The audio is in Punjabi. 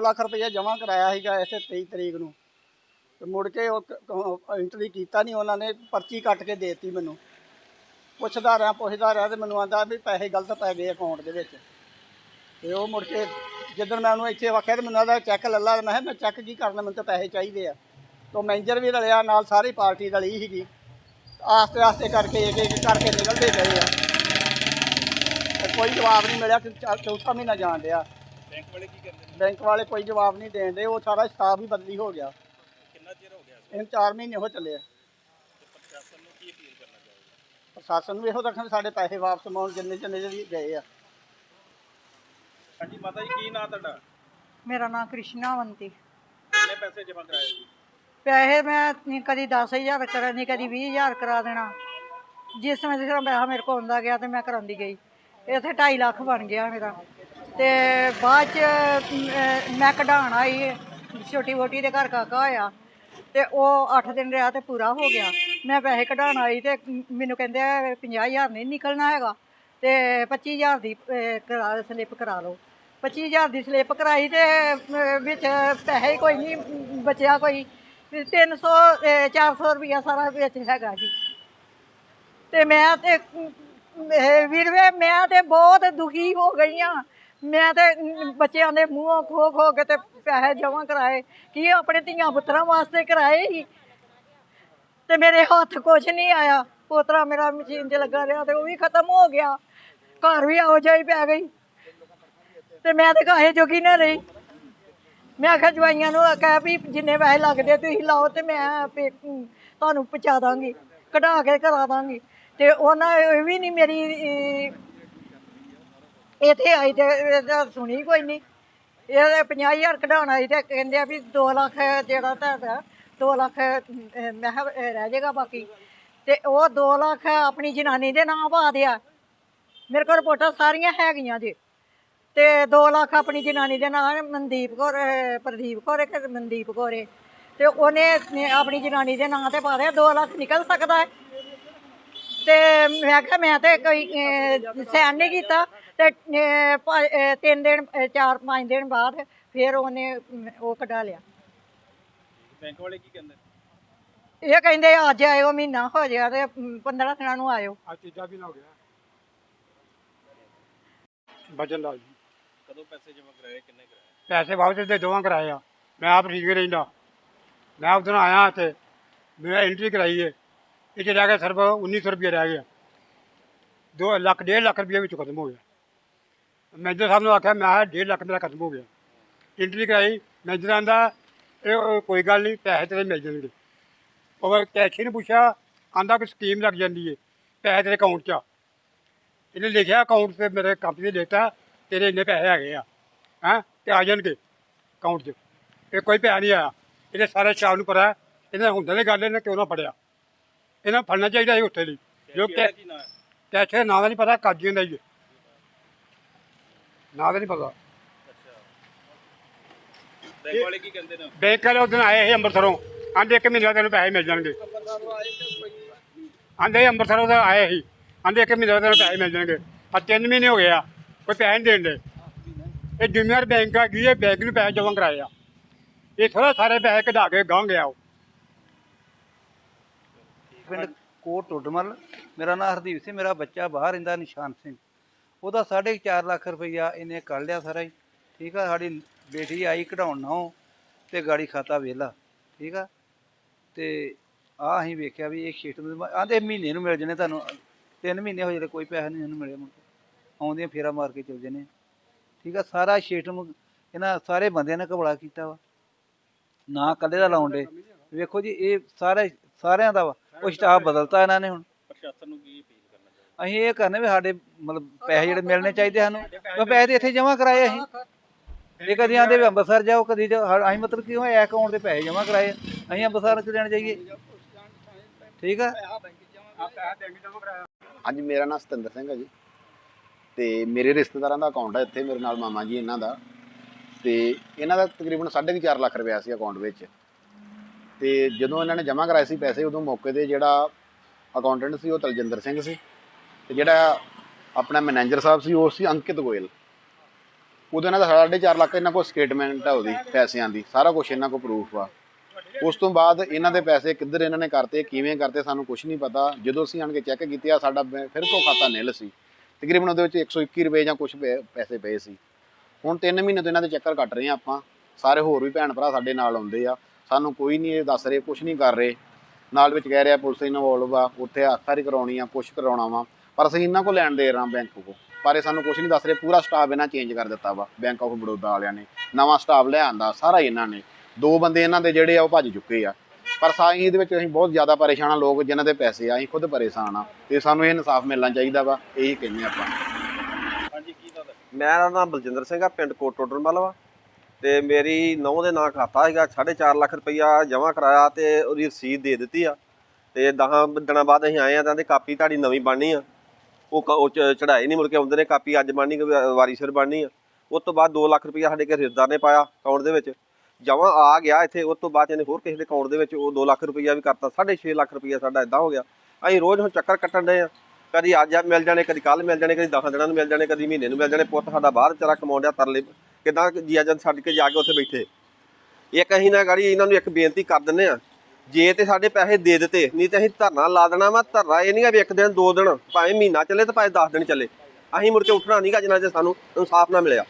2 ਲੱਖ ਰੁਪਏ ਜਮ੍ਹਾਂ ਕਰਾਇਆ ਸੀਗਾ ਇਸੇ 23 ਤਰੀਕ ਨੂੰ। ਤੇ ਮੁੜ ਕੇ ਉਹ ਐਂਟਰੀ ਕੀਤਾ ਨਹੀਂ ਉਹਨਾਂ ਨੇ ਪਰਚੀ ਕੱਟ ਕੇ ਦੇਤੀ ਮੈਨੂੰ। ਪੁੱਛਦਾ ਰਿਹਾ ਪੁੱਛਦਾ ਰਿਹਾ ਤੇ ਮੈਨੂੰ ਆਂਦਾ ਵੀ ਪੈਸੇ ਗਲਤ ਪੈ ਗਏ ਅਕਾਊਂਟ ਦੇ ਵਿੱਚ। ਤੇ ਉਹ ਮੁੜ ਕੇ ਜਦੋਂ ਮੈਂ ਉਹਨੂੰ ਇੱਥੇ ਆਖਿਆ ਤੇ ਮੈਨੂੰ ਆਦਾ ਚੈੱਕ ਲੱਲਾ ਮੈਂ ਕਿਹਾ, ਮੈਂ ਚੈੱਕ ਕੀ ਕਰਨਾ, ਮੈਨੂੰ ਤਾਂ ਪੈਸੇ ਚਾਹੀਦੇ ਆ। ਤੋਂ ਮੈਨੇਜਰ ਵੀ ਰਲਿਆ, ਨਾਲ ਸਾਰੀ ਪਾਰਟੀ ਰਲੀ ਸੀਗੀ। ਆਸਤੇ ਆਸਤੇ ਕਰਕੇ ਇੱਕ ਇੱਕ ਕਰਕੇ ਨਿਕਲਦੇ ਗਏ ਆ। ਕੋਈ ਜਵਾਬ ਨਹੀਂ ਮਿਲਿਆ ਕਿ ਚੌਥਾ ਮਹੀਨਾ ਜਾਣ ਡਿਆ। ਬੈਂਕ ਵਾਲੇ ਕੀ ਕਹਿੰਦੇ ਨੇ? ਬੈਂਕ ਵਾਲੇ ਕੋਈ ਜਵਾਬ ਨਹੀਂ ਦੇਣ ਦੇ ਉਹ ਸਾਰਾ ਸਟਾਫ ਹੀ ਬਦਲੀ ਹੋ ਗਿਆ। ਕਿੰਨਾ ਚਿਰ ਹੋ ਗਿਆ ਸੀ ਇਹ 4 ਮਹੀਨੇ ਹੋ ਚੱਲੇ ਆ। ਤੇ ਪ੍ਰਸ਼ਾਸਨ ਨੂੰ ਕੀ ਅਪੀਲ ਕਰਨਾ ਚਾਹੋਗੇ? ਪ੍ਰਸ਼ਾਸਨ ਨੂੰ ਇਹੋ ਰੱਖਣ ਸਾਡੇ ਪੈਸੇ ਵਾਪਸ ਮਾਉਣ ਜਿੰਨੇ ਜਿੰਨੇ ਵੀ ਗਏ ਆ। ਹਾਂਜੀ ਮਾਤਾ ਜੀ ਕੀ ਨਾਂ ਤੁਹਾਡਾ? ਮੇਰਾ ਨਾਮ ਕ੍ਰਿਸ਼ਨਾਵੰਤੀ ਕਿੰਨੇ ਪੈਸੇ ਜਮ੍ਹਾਂ ਕਰਾਏ ਜੀ ਪੈਸੇ ਮੈਂ ਨੀ ਕਦੀ 10000 ਕਰਾ ਨਹੀਂ ਕਦੀ 20000 ਕਰਾ ਦੇਣਾ। ਜਿਸ ਸਮੇਂ ਜਿਹੜਾ ਪੈਸਾ ਮੇਰੇ ਕੋਲ ਆਉਂਦਾ ਗਿਆ ਤੇ ਮੈਂ ਕਰਾਉਂਦੀ ਗਈ। ਇੱਥੇ 2.5 ਲੱਖ ਬਣ ਗਿਆ ਮੇਰਾ। ਤੇ ਬਾਅਦ ਚ ਅਮ, ਮੈਂ ਕਢਾਣ ਆਈ ਛੋਟੀ ਵੋਟੀ ਦੇ ਘਰ ਕਾਕਾ ਹੋਇਆ ਤੇ ਉਹ 8 ਦਿਨ ਰਿਹਾ ਤੇ ਪੂਰਾ ਹੋ ਗਿਆ। ਮੈਂ ਪੈਸੇ ਕਢਾਣ ਆਈ ਤੇ ਮੈਨੂੰ ਕਹਿੰਦੇ 50000 ਨਹੀਂ ਨਿਕਲਣਾ ਹੈਗਾ ਤੇ 25000 ਦੀ ਅਹ, ਕਰਾ ਸਲਿੱਪ ਕਰਾ ਲਓ। 25000 ਦੀ ਸਲਿੱਪ ਕਰਾਈ ਤੇ ਅਹ, ਵਿੱਚ ਪੈਸੇ ਹੀ ਕੋਈ ਨਹੀਂ ਬਚਿਆ ਕੋਈ। 300 ਅਹ, 400 ਰੁਪਇਆ ਸਾਰਾ ਵਿੱਚ ਹੈਗਾ ਜੀ। ਤੇ ਮੈਂ ਤੇ ਇਹ ਵੀਰਵੇ ਮੈਂ ਤੇ ਬਹੁਤ ਦੁਖੀ ਹੋ ਗਈ ਆ। ਮੈਂ ਤੇ ਬੱਚਿਆਂ ਦੇ ਮੂੰਹੋਂ ਖੋ ਖੋ ਕੇ ਤੇ ਪੈਸੇ ਜਮ੍ਹਾਂ ਕਰਾਏ। ਕੀ ਆਪਣੇ ਧੀਆਂ ਪੁੱਤਰਾਂ ਵਾਸਤੇ ਕਰਾਏ ਸੀ ਤੇ ਮੇਰੇ ਹੱਥ ਕੁਝ ਨਹੀਂ ਆਇਆ। ਪੋਤਰਾ ਮੇਰਾ ਮਸ਼ੀਨ 'ਚ ਲੱਗਾ ਰਿਹਾ ਤੇ ਉਹ ਵੀ ਖਤਮ ਹੋ ਗਿਆ। ਘਰ ਵੀ ਆਓ ਜਾਈ ਪੈ ਗਈ। ਤੇ ਮੈਂ ਤੇ ਕਾਹੇ ਜੋਗੀ ਨਾ ਰਹੀ। ਮੈਂ ਆਖਿਆ ਜਵਾਈਆਂ ਨੂੰ ਆਖਿਆ ਵੀ ਜਿੰਨੇ ਪੈਸੇ ਲੱਗਦੇ ਤੁਸੀਂ ਲਾਓ ਤੇ ਮੈਂ ਪੇ- ਤੁਹਾਨੂੰ ਪਹੁੰਚਾ ਦਾਂਗੀ। ਕਢਾ ਕੇ ਕਰਾ ਦਾਂਗੀ। ਤੇ ਉਹਨਾਂ ਇਹ ਵੀ ਨਹੀਂ ਮੇਰੀ ਇੱਥੇ ਆਈ ਤੇ ਇਹਦਾ ਸੁਣੀ ਕੋਈ ਨਹੀਂ ਇਹ 50000 ਕਢਾਉਣ ਆਈ ਤੇ ਕਹਿੰਦੇ ਆ ਵੀ 2 ਲੱਖ ਜਿਹੜਾ ਤੁਹਾਡਾ 2 ਲੱਖ ਮੈਂ ਕਿਹਾ ਰਹਿ ਜਾਏਗਾ ਬਾਕੀ। ਤੇ ਉਹ 2 ਲੱਖ ਆਪਣੀ ਜਨਾਨੀ ਦੇ ਨਾਂ ਪਾ ਦਿਆ। ਮੇਰੇ ਕੋਲ ਰਿਪੋਰਟਾਂ ਸਾਰੀਆਂ ਹੈਗੀਆਂ ਜੀ। ਤੇ 2 ਲੱਖ ਆਪਣੀ ਜਨਾਨੀ ਦੇ ਨਾਂ, ਮਨਦੀਪ ਕੌਰ ਪ੍ਰਦੀਪ ਕੌਰ ਇੱਕ ਮਨਦੀਪ ਕੌਰ ਏ। ਤੇ ਉਹਨੇ ਆਪਣੀ ਜਨਾਨੀ ਦੇ ਨਾਂ ਤੇ ਪਾ ਦਿਆ 2 ਲੱਖ ਨਿਕਲ ਸਕਦਾ ਹੈ ਤੇ ਮੈਂ ਕਿਹਾ ਮੈਂ ਤੇ ਕੋਈ ਸੈਨ ਨਹੀਂ ਕੀਤਾ ਤੇ ਪ- ਤਿੰਨ ਦਿਨ ਚਾਰ ਪੰਜ ਦਿਨ ਬਾਅਦ ਫਿਰ ਉਹਨੇ ਉਹ ਕਢਾ ਲਿਆ। ਬੈਂਕ ਵਾਲੇ ਕੀ ਕਹਿੰਦੇ? ਇਹ ਕਹਿੰਦੇ ਅੱਜ ਆਇਓ ਮਹੀਨਾ ਹੋ ਜਾਇਆ ਤੇ 15 ਦਿਨਾਂ ਨੂੰ ਆਇਓ। ਆ ਤੀਜਾ ਵੀ ਹੋ ਗਿਆ ਬਚਨ ਲਾਲ ਜੀ। ਕਦੋਂ ਪੈਸੇ ਜਮ੍ਹਾਂ ਕਰਾਏ ਕਿੰਨੇ ਕਰਾਏ? ਪੈਸੇ ਵਾਪਸ ਦੇ ਦੋਵਾਂ ਕਰਾਏ ਆ। ਮੈਂ ਆਪ ਠੀਕ ਰਹਿੰਦਾ। ਮੈਂ ਉਦੋਂ ਆਇਆ ਤੇ ਮੈਂ ਐਂਟਰੀ ਕਰਾਈ ਹੈ ਇਹ 'ਚ ਰਹਿ ਗਿਆ ਸਿਰਫ 1900 ਰੁਪਏ ਰਹਿ ਗਿਆ 2 ਲੱਖ 1.5 ਲੱਖ ਰੁਪਏ ਵਿੱਚ ਖਤਮ ਹੋ ਗਿਆ। ਮੈਨੇਜਰ ਸਾਹਿਬ ਨੂੰ ਆਖਿਆ, ਮੈਂ 1.5 ਲੱਖ ਮੇਰਾ ਖਤਮ ਹੋ ਗਿਆ। ਇੰਟਰੀ ਕਰਾਈ, ਮੈਨੇਜਰ ਆਂਦਾ, ਇਹ ਕੋਈ ਗੱਲ ਨਹੀਂ, ਪੈਸੇ ਤੇਰੇ ਮਿਲ ਜਾਣਗੇ। ਉਹ ਕੈਸ਼ੀਅਰ ਨੂੰ ਪੁੱਛਿਆ, ਆਂਦਾ ਕਿ ਸਕੀਮ ਲੱਗ ਜਾਂਦੀ ਹੈ ਪੈਸੇ ਤੇਰੇ ਅਕਾਊਂਟ 'ਚ ਆ। ਇਹਨੇ ਲਿਖਿਆ ਅਕਾਊਂਟ ਤੇ ਮੇਰੇ ਕੰਪਨੀ ਦੇ ਦਿੱਤਾ, ਤੇਰੇ ਇੰਨੇ ਪੈਸੇ ਹੈਗੇ ਆ, ਹੈਂ, ਤੇ ਆ ਜਾਣਗੇ ਅਕਾਊਂਟ 'ਚ। ਇਹ ਕੋਈ ਪੈਸਾ ਨਹੀਂ ਆਇਆ। ਇਹਦੇ ਸਾਰੇ ਸ਼ਾਮ ਨੂੰ ਪਤਾ, ਇਹਨਾਂ ਹੁੰਦੇ ਨੇ ਗੱਲ, ਇਹਨੇ ਕਿਉਂ ਨਾ ਫੜਿਆ। ਇਹਨਾਂ ਫੜਨਾ ਚਾਹੀਦਾ ਸੀ ਉੱਥੇ ਲਈ। ਜੋ ਕੈ ਕੀ ਨਾਂ ਹੈ? ਨਾਂ ਦਾ ਨਹੀਂ ਪਤਾ ਕਾਜੀ ਦਾ ਹੀ ਹੈ। ਨਾਂ ਦਾ ਨਹੀਂ ਪਤਾ। ਬੈਂਕ ਵਾਲੇ ਕੀ ਕਹਿੰਦੇ ਨੇ? ਬੈਂਕ ਵਾਲੇ ਉਦੋਂ ਆਏ ਸੀ ਅੰਮ੍ਰਿਤਸਰੋਂ। ਆਂਦੇ ਇੱਕ ਮਹੀਨੇ ਬਾਅਦ ਤੈਨੂੰ ਪੈਸੇ ਮਿਲ ਜਾਣਗੇ। ਆਂਦੇ ਅੰਮ੍ਰਿਤਸਰੋਂ ਦਾ ਆਏ ਸੀ। ਆਂਦੇ ਇੱਕ ਮਹੀਨੇ ਬਾਅਦ ਤੈਨੂੰ ਪੈਸੇ ਮਿਲ ਜਾਣਗੇ। ਆ ਤਿੰਨ ਮਹੀਨੇ ਹੋ ਗਏ ਆ ਕੋਈ ਪੈਸੇ ਨਹੀਂ ਦੇਣ ਦੇ। ਇਹ ਜੂਨੀਅਰ ਬੈਂਕ ਆ ਗਈ ਇਹ ਬੈਂਕ ਨੂੰ ਪੈਸੇ ਜਮ੍ਹਾਂ ਕਰਾਏ ਆ। ਇਹ ਥੋੜਾ ਸਾਰੇ ਪੈਸੇ ਕਢਾ ਕੇ ਗਾਂ ਗਿਆ ਉਹ। ਪਿੰਡ ਕੋਟ ਟੋਡਮਲ ਮੇਰਾ ਨਾਮ ਹਰਦੀਪ ਸਿੰਘ ਮੇਰਾ ਬੱਚਾ ਬਾਹਰ ਰਹਿੰਦਾ ਨਿਸ਼ਾਨ ਸਿੰਘ। ਉਹਦਾ 4.5 ਲੱਖ ਰੁਪਈਆ ਇਹਨੇ ਕੱਢ ਲਿਆ ਸਾਰਾ ਹੀ। ਠੀਕ ਆ ਸਾਡੀ ਬੇਟੀ ਆਈ ਕਢਾਉਣ ਨਾ ਤੇ ਗਾੜੀ ਖਾਤਾ ਵੇਲਾ। ਠੀਕ ਆ ਤੇ ਆ ਅਸੀਂ ਵੇਖਿਆ ਵੀ ਇਹ ਸ਼ੀਟ ਆਂਦੇ ਮਹੀਨੇ ਨੂੰ ਮਿਲ ਜਣੇ ਤੁਹਾਨੂੰ। ਤਿੰਨ ਮਹੀਨੇ ਹੋ ਜਿਹੜੇ ਕੋਈ ਪੈਸਾ ਨਹੀਂ ਇਹਨੂੰ ਮਿਲਿਆ ਮੁੜ ਆਉਂਦੇ ਫੇਰਾ ਮਾਰ ਕੇ ਚਲ ਜਣੇ। ਠੀਕ ਆ ਸਾਰਾ ਸ਼ੀਟ ਨੂੰ ਇਹਨਾਂ ਸਾਰੇ ਬੰਦਿਆਂ ਨੇ ਕਬੜਾ ਕੀਤਾ ਵਾ। ਨਾ ਕੱਲੇ ਦਾ ਲਾਉਣ ਦੇ ਵੇਖੋ ਜੀ ਇਹ ਸਾਰੇ ਸਾਰਿਆਂ ਦਾ ਵਾ। ਉਹ ਸਟਾਫ ਬਦਲਤਾ ਇਹਨਾਂ ਨੇ ਹੁਣ। ਪ੍ਰਸ਼ਾਸਨ ਨੂੰ ਕੀ ਅਪੀਲ ਕਰਨਾ ਚਾਹੋਗੇ ਅਸੀਂ ਇਹ ਕਰਨੇ ਵੀ ਸਾਡੇ ਮਤਲਬ ਪੈਸੇ ਜਿਹੜੇ ਮਿਲਣੇ ਚਾਹੀਦੇ ਸਾਨੂੰ। ਉਹ ਪੈਸੇ ਤੇ ਇੱਥੇ ਜਮ੍ਹਾਂ ਕਰਾਏ ਅਸੀਂ। ਇਹ ਕਦੀ ਆਂਦੇ ਵੀ ਅੰਮ੍ਰਿਤਸਰ ਜਾਓ ਕਦੀ ਜਾਓ ਹਾ- ਅਸੀਂ ਮਤਲਬ ਕਿ ਉਹ ਅਕਾਊਂਟ ਤੇ ਪੈਸੇ ਜਮ੍ਹਾਂ ਕਰਾਏ? ਅਸੀਂ ਅੰਮ੍ਰਿਤਸਰ ਕਿ ਦੇਣ ਜਾਈਏ? ਠੀਕ ਆ? ਹਾਂਜੀ ਮੇਰਾ ਨਾਮ ਸਤਿੰਦਰ ਸਿੰਘ ਹੈ ਜੀ। ਤੇ ਮੇਰੇ ਰਿਸ਼ਤੇਦਾਰਾਂ ਦਾ ਅਕਾਊਂਟ ਹੈ ਇੱਥੇ ਮੇਰੇ ਨਾਲ ਮਾਮਾ ਜੀ ਇਹਨਾਂ ਦਾ। ਤੇ ਇਹਨਾਂ ਦਾ ਤਕਰੀਬਨ 4.5 ਲੱਖ ਰੁਪਇਆ ਸੀ ਅਕਾਊਂਟ ਵਿੱਚ। ਤੇ ਜਦੋਂ ਇਹਨਾਂ ਨੇ ਜਮ੍ਹਾਂ ਕਰਾਏ ਸੀ ਪੈਸੇ, ਉਦੋਂ ਮੌਕੇ ਤੇ ਜਿਹੜਾ ਅਕਾਊਂਟੈਂਟ ਸੀ, ਉਹ ਤਲਜਿੰਦਰ ਸਿੰਘ ਸੀ ਤੇ ਜਿਹੜਾ ਆਪਣਾ ਮੈਨੇਜਰ ਸਾਹਿਬ ਸੀ, ਉਹ ਸੀ ਅੰਕਿਤ ਗੋਇਲ। ਉਦੋਂ ਇਹਨਾਂ ਦਾ 4.5 ਲੱਖ ਇਹਨਾਂ ਕੋਲ ਸਟੇਟਮੈਂਟ ਆ ਉਹਦੀ, ਪੈਸਿਆਂ ਦੀ, ਸਾਰਾ ਕੁਝ ਇਹਨਾਂ ਕੋਲ ਪ੍ਰੂਫ ਆ। ਉਸ ਤੋਂ ਬਾਅਦ ਇਹਨਾਂ ਦੇ ਪੈਸੇ ਕਿੱਧਰ ਇਹਨਾਂ ਨੇ ਕਰਤੇ, ਕਿਵੇਂ ਕਰਤੇ, ਸਾਨੂੰ ਕੁਝ ਨਹੀਂ ਪਤਾ। ਜਦੋਂ ਅਸੀਂ ਆਣ ਕੇ ਚੈੱਕ ਕੀਤੇ ਆ ਸਾਡਾ ਬੈ- ਫਿਰ ਤੋਂ ਖਾਤਾ ਨਿਲ ਸੀ। ਤਕਰੀਬਨ ਉਹਦੇ ਵਿੱਚ 121 ਰੁਪਏ ਜਾਂ ਕੁਝ ਪੈਸੇ ਪਏ ਸੀ। ਹੁਣ 3 ਮਹੀਨੇ ਤੋਂ ਇਹਨਾਂ ਦੇ ਚੱਕਰ ਕੱਟ ਰਹੇ ਆ ਆਪਾਂ। ਸਾਰੇ ਹੋਰ ਵੀ ਭੈਣ ਭਰਾ ਸਾਡੇ ਨਾਲ ਆਉਂਦੇ ਆ। ਸਾਨੂੰ ਕੋਈ ਨਹੀਂ ਇਹ ਦੱਸ ਰਹੇ ਕੁਝ ਨਹੀਂ ਕਰ ਰਹੇ। ਨਾਲ ਵਿੱਚ ਕਹਿ ਰਿਹਾ ਪੁਲਿਸ ਇਨਵੋਲਵ ਆ ਉੱਥੇ ਆਖਾਰੀ ਕਰਾਉਣੀ ਆ ਕੁਛ ਕਰਾਉਣਾ ਵਾ। ਪਰ ਅਸੀਂ ਇਹਨਾਂ ਕੋਲ ਲੈਣ ਦੇ ਰਹਾ ਬੈਂਕ ਕੋ ਪਰ ਇਹ ਸਾਨੂੰ ਕੁਝ ਨਹੀਂ ਦੱਸ ਰਹੇ ਪੂਰਾ ਸਟਾਫ ਇਹਨਾਂ ਚੇਂਜ ਕਰ ਦਿੱਤਾ ਵਾ ਬੈਂਕ ਆਫ ਬੜੌਦਾ ਵਾਲਿਆਂ ਨੇ। ਨਵਾਂ ਸਟਾਫ ਲਿਆਂਦਾ ਸਾਰਾ ਹੀ ਇਹਨਾਂ ਨੇ। ਦੋ ਬੰਦੇ ਇਹਨਾਂ ਦੇ ਜਿਹੜੇ ਆ ਉਹ ਭੱਜ ਚੁੱਕੇ ਆ। ਪਰ ਸਾਈ ਇਹਦੇ ਵਿੱਚ ਅਸੀਂ ਬਹੁਤ ਜ਼ਿਆਦਾ ਪਰੇਸ਼ਾਨ ਆ ਲੋਕ ਜਿਨ੍ਹਾਂ ਦੇ ਪੈਸੇ ਆ ਅਸੀਂ ਖੁਦ ਪਰੇਸ਼ਾਨ ਆ। ਤੇ ਸਾਨੂੰ ਇਹ ਇਨਸਾਫ ਮਿਲਣਾ ਚਾਹੀਦਾ ਵਾ ਇਹੀ ਕਹਿੰਦੇ ਆਪਾਂ। ਹਾਂਜੀ ਕੀ ਤੁਹਾਡਾ ਮੇਰਾ ਨਾਮ ਬਲਜਿੰਦਰ ਸਿੰਘ ਆ ਪਿੰਡ ਕੋਟ ਟੋਡਰਮਲ ਵਾ। ਤੇ ਮੇਰੀ ਨੌਂ ਦੇ ਨਾਂ ਖਾਤਾ ਹੈਗਾ 4.5 ਲੱਖ ਰੁਪਈਆ ਜਮ੍ਹਾਂ ਕਰਾਇਆ ਤੇ ਉਹਦੀ ਰਸੀਦ ਦੇ ਦਿੱਤੀ ਆ। ਤੇ 10 ਦਿਨਾਂ ਬਾਅਦ ਅਸੀਂ ਆਏ ਆ ਤਾਂ ਦੀ ਕਾਪੀ ਤੁਹਾਡੀ ਨਵੀਂ ਬਣਨੀ ਆ। ਉਹ ਕ- ਉਹ ਚੜਾਈ ਨਹੀਂ ਮੁੜ ਕੇ ਆਉਂਦੇ ਨੇ, ਕਾਪੀ ਅੱਜ ਬਣਨੀ ਵਾਰੀ ਸਿਰ ਬਣਨੀ ਆ। ਉਸ ਤੋਂ ਬਾਅਦ 2 ਲੱਖ ਰੁਪਈਆ ਸਾਡੇ ਘਰ ਰਿਸ਼ਤੇਦਾਰ ਨੇ ਪਾਇਆ ਅਕਾਊਂਟ ਦੇ ਵਿੱਚ। ਜਮ੍ਹਾਂ ਆ ਗਿਆ ਇੱਥੇ, ਉਸ ਤੋਂ ਬਾਅਦ ਇਹਨੇ ਹੋਰ ਕਿਸੇ ਦੇ ਅਕਾਊਂਟ ਦੇ ਵਿੱਚ ਉਹ 2 ਲੱਖ ਰੁਪਈਆ ਵੀ ਕਰਤਾ 6.5 ਲੱਖ ਰੁਪਈਆ ਸਾਡਾ ਇਦਾਂ ਹੋ ਗਿਆ। ਅਸੀਂ ਰੋਜ਼ ਹੁਣ ਚੱਕਰ ਕੱਟਣ ਡਏ ਆ। ਕਦੀ ਅੱਜ ਮਿਲ ਜਾਣੇ, ਕਦੀ ਕੱਲ ਮਿਲ ਜਾਣੇ, ਕਦੀ 10 ਦਿਨਾਂ ਨੂੰ ਮਿਲ ਜਾਣੇ, ਕਦੀ ਮਹੀਨੇ ਨੂੰ ਮਿਲ ਜਾਣੇ, ਪੁੱਤ ਸਾਡਾ ਬਾਹਰ ਵਿਚਾਰਾ ਕਮਾਉਣ ਡਿਆ ਤਰਲੇ ਕਿਦਾਂ ਜੀਆ ਜਨ ਛੱਡ ਕੇ ਜਾ ਕੇ ਉੱਥੇ ਬੈਠੇ। ਇੱਕ ਅਸੀਂ ਨਾ ਗਾੜੀ ਇਹਨਾਂ ਨੂੰ ਇੱਕ ਬੇਨਤੀ ਕਰ ਦਿੰਨੇ ਆ ਜੇ ਤੇ ਸਾਡੇ ਪੈਸੇ ਦੇ ਦਿੱਤੇ, ਨਹੀਂ ਤੇ ਅਸੀਂ ਧਰਨਾ ਲਾ ਦੇਣਾ ਵਾ, ਧਰਨਾ ਇਹ ਨਹੀਂ ਨਹੀਂਗਾ ਵੀ ਇੱਕ ਦਿਨ, ਦੋ ਦਿਨ, ਭਾਵੇਂ ਮਹੀਨਾ ਚੱਲੇ ਤੇ ਭਾਵੇਂ 10 ਦਿਨ ਚੱਲੇ। ਅਸੀਂ ਮੁੜ ਕੇ ਉੱਠਣਾ ਨਹੀਂਗਾ ਜਿੰਨਾ ਚਿਰ ਸਾਨੂੰ ਇਨਸਾਫ ਨਾ ਮਿਲਿਆ।